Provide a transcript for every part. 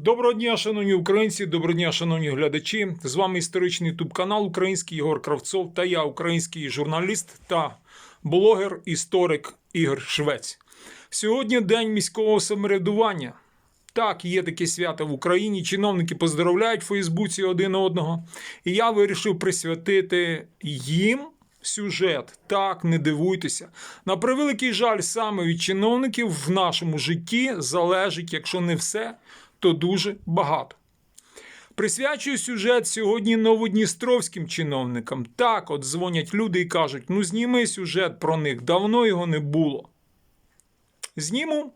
Доброго дня, шановні українці, доброго дня, шановні глядачі. З вами історичний ютуб канал Український Ігор Кравцов та я, український журналіст та блогер, історик Ігор Швець. Сьогодні день міського самоврядування. Так, є таке свято в Україні. Чиновники поздравляють в Фейсбуці один одного. І я вирішив присвятити їм сюжет. Так, не дивуйтеся. На превеликий жаль, саме від чиновників в нашому житті залежить, якщо не все, то дуже багато. Присвячую сюжет сьогодні новодністровським чиновникам. Так, от дзвонять люди і кажуть: ну зніми сюжет про них, давно його не було. Зніму.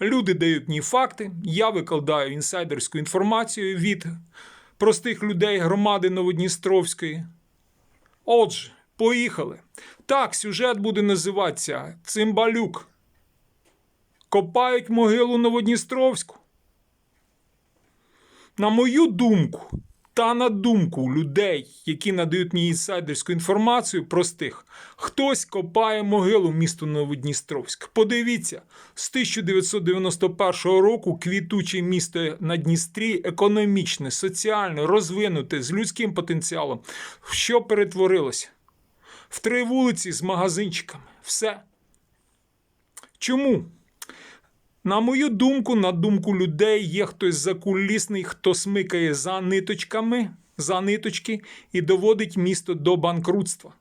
Люди дають мені факти, я викладаю інсайдерську інформацію від простих людей громади Новодністровської. Отже, поїхали. Так, сюжет буде називатися Цимбалюк. Копають могилу Новодністровську. На мою думку, та на думку людей, які надають мені інсайдерську інформацію простих, хтось копає могилу місту Новодністровськ. Подивіться, з 1991 року квітуче місто на Дністрі економічне, соціально розвинуте з людським потенціалом. Що перетворилося? В три вулиці з магазинчиками. Все. Чому? На мою думку, на думку людей, є хтось закулісний, хто смикає за ниточками, за ниточки і доводить місто до банкрутства.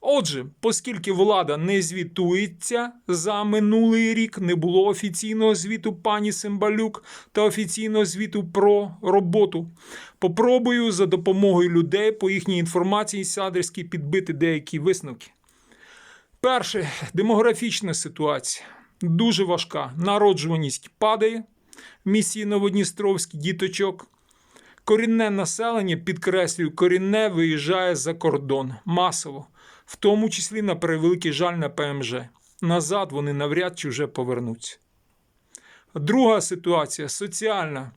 Отже, оскільки влада не звітується за минулий рік, не було офіційного звіту пані Симбалюк та офіційного звіту про роботу. Попробую за допомогою людей по їхній інформації сядерській підбити деякі висновки. Перше, демографічна ситуація дуже важка. Народжуваність падає місії Новодністровський діточок. Корінне населення, підкреслюю, корінне виїжджає за кордон масово, в тому числі на превеликий жаль на ПМЖ. Назад вони навряд чи вже повернуться. Друга ситуація соціальна,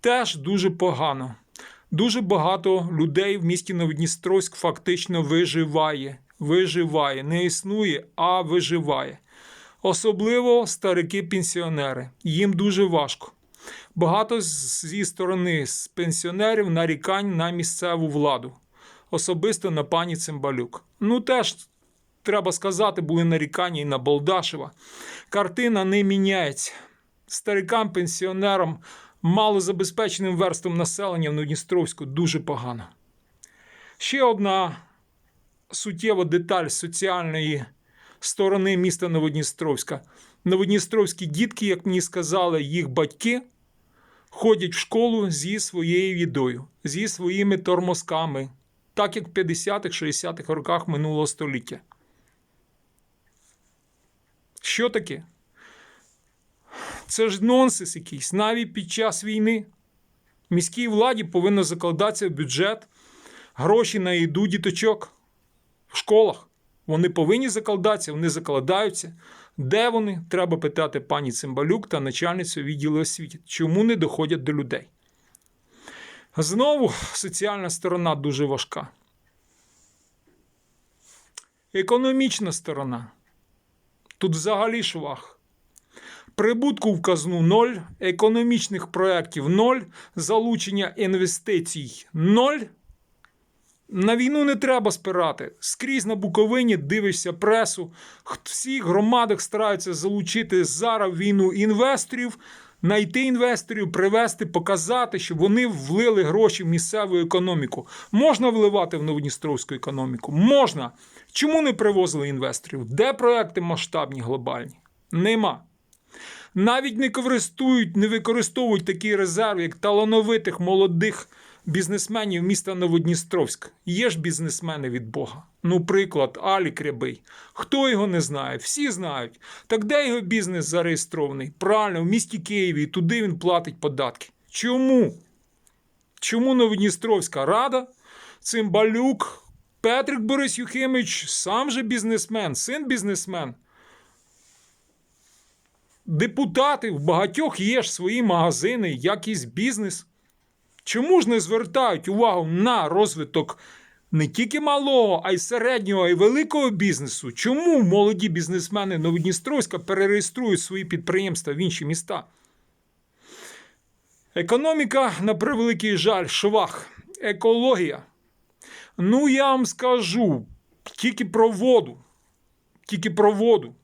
теж дуже погано. Дуже багато людей в місті Новодністровськ фактично виживає. Виживає, не існує, а виживає. Особливо старики-пенсіонери. Їм дуже важко. Багато зі сторони з пенсіонерів нарікань на місцеву владу, особисто на пані Цимбалюк. Ну, теж треба сказати, були нарікання і на Болдашева. Картина не міняється. Старикам, пенсіонерам, малозабезпеченим верствам населення в Новодністровську дуже погано. Ще одна суттєва деталь соціальної сторони міста Новодністровська. Новодністровські дітки, як мені сказали, їх батьки ходять в школу зі своєю їдою, зі своїми тормозками, так як в 50-х, 60-х роках минулого століття. Що таке? Це ж нонсенс якийсь. Навіть під час війни міській владі повинно закладатися в бюджет гроші на їду діточок в школах. Вони повинні закладатися, вони закладаються. Де вони? Треба питати пані Цимбалюк та начальницю відділу освіти. Чому не доходять до людей? Знову соціальна сторона дуже важка. Економічна сторона. Тут взагалі швах. Прибутку в казну ноль, економічних проєктів ноль, залучення інвестицій ноль. На війну не треба спирати. Скрізь на Буковині дивишся пресу. Х- Всі громадах стараються залучити зараз війну інвесторів, знайти інвесторів, привести, показати, щоб вони влили гроші в місцеву економіку. Можна вливати в Новодністровську економіку? Можна. Чому не привозили інвесторів? Де проекти масштабні, глобальні? Нема. Навіть не користують, не використовують такий резерв, як талановитих молодих бізнесменів міста Новодністровськ. Є ж бізнесмени від Бога. Ну, приклад, Алік Рябий. Хто його не знає? Всі знають. Так де його бізнес зареєстрований? Правильно, в місті Києві, і туди він платить податки. Чому? Чому Новодністровська рада? Цимбалюк, Петрик Борис Юхимич, сам же бізнесмен, син бізнесмен. Депутати в багатьох є ж свої магазини, якийсь бізнес. Чому ж не звертають увагу на розвиток не тільки малого, а й середнього, й великого бізнесу? Чому молоді бізнесмени Новодністровська перереєструють свої підприємства в інші міста? Економіка, на превеликий жаль, швах. Екологія. Ну, я вам скажу тільки про воду. Тільки про воду.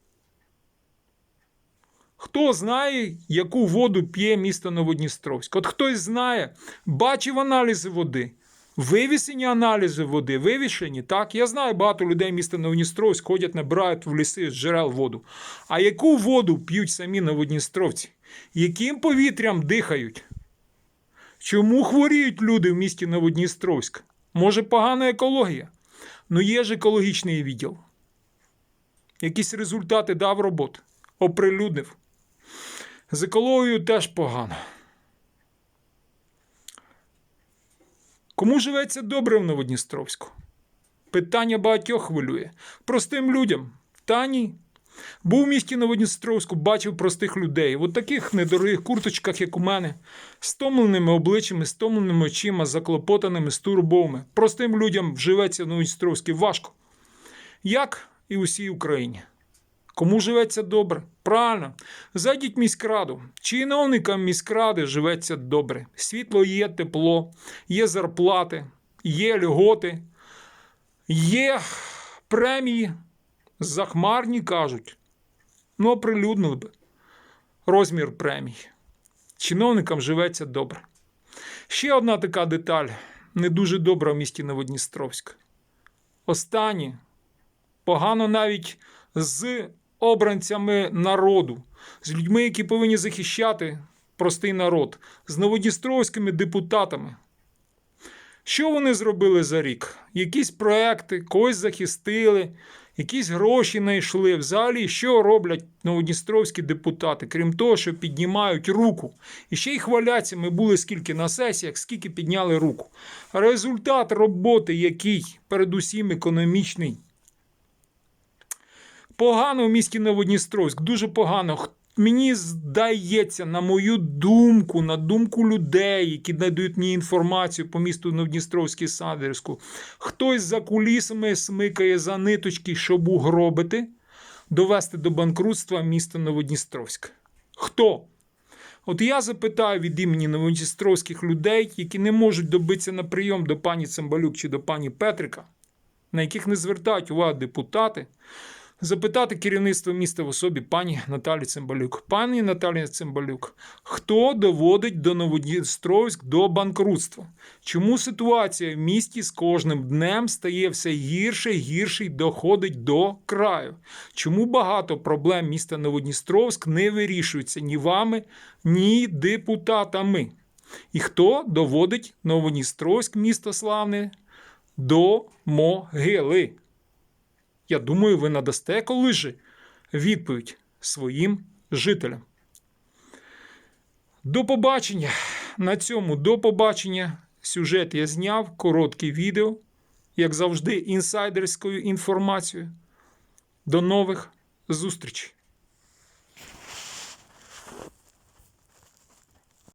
Хто знає, яку воду п'є місто Новодністровськ? От хтось знає, бачив аналізи води. Вивісені аналізи води, вивішені, так. Я знаю, багато людей міста Новодністровськ ходять, набирають в ліси з джерел воду. А яку воду п'ють самі новодністровці? Яким повітрям дихають? Чому хворіють люди в місті Новодністровськ? Може, погана екологія? Ну є ж екологічний відділ. Якісь результати дав роботи, оприлюднив. З екологією теж погано. Кому живеться добре в Новодністровську? Питання багатьох хвилює. Простим людям. Та ні. Був в місті Новодністровську, бачив простих людей, в таких недорогих курточках, як у мене, стомленими обличчями, стомленими очима, заклопотаними, стурбовими. Простим людям живеться в Новодністровську важко. Як і усій Україні. Кому живеться добре? Правильно, зайдіть міськраду. Чиновникам міськради живеться добре. Світло є, тепло, є зарплати, є льготи, є премії. Захмарні кажуть. Ну, оприлюднили би розмір премій. Чиновникам живеться добре. Ще одна така деталь не дуже добра в місті Новодністровськ. Останні погано навіть з обранцями народу, з людьми, які повинні захищати простий народ, з новодністровськими депутатами. Що вони зробили за рік? Якісь проекти, когось захистили, якісь гроші знайшли. Взагалі, що роблять новодністровські депутати, крім того, що піднімають руку. І ще й хваляться, ми були скільки на сесіях, скільки підняли руку. Результат роботи, який передусім економічний. Погано в місті Новодністровськ, дуже погано. Мені здається, на мою думку, на думку людей, які надають мені інформацію по місту Новодністровській Садерську, хтось за кулісами смикає за ниточки, щоб угробити, довести до банкрутства місто Новодністровськ. Хто? От я запитаю від імені новодністровських людей, які не можуть добитися на прийом до пані Цимбалюк чи до пані Петрика, на яких не звертають увагу депутати, запитати керівництво міста в особі пані Наталі Цимбалюк. Пані Наталі Цимбалюк, хто доводить до Новодністровськ до банкрутства? Чому ситуація в місті з кожним днем стає все гірше гірше й доходить до краю? Чому багато проблем міста Новодністровськ не вирішуються ні вами, ні депутатами? І хто доводить Новодністровськ, місто славне, до могили? Я думаю, ви надасте коли ж відповідь своїм жителям. До побачення. На цьому до побачення. Сюжет я зняв, коротке відео, як завжди, інсайдерською інформацією. До нових зустрічей!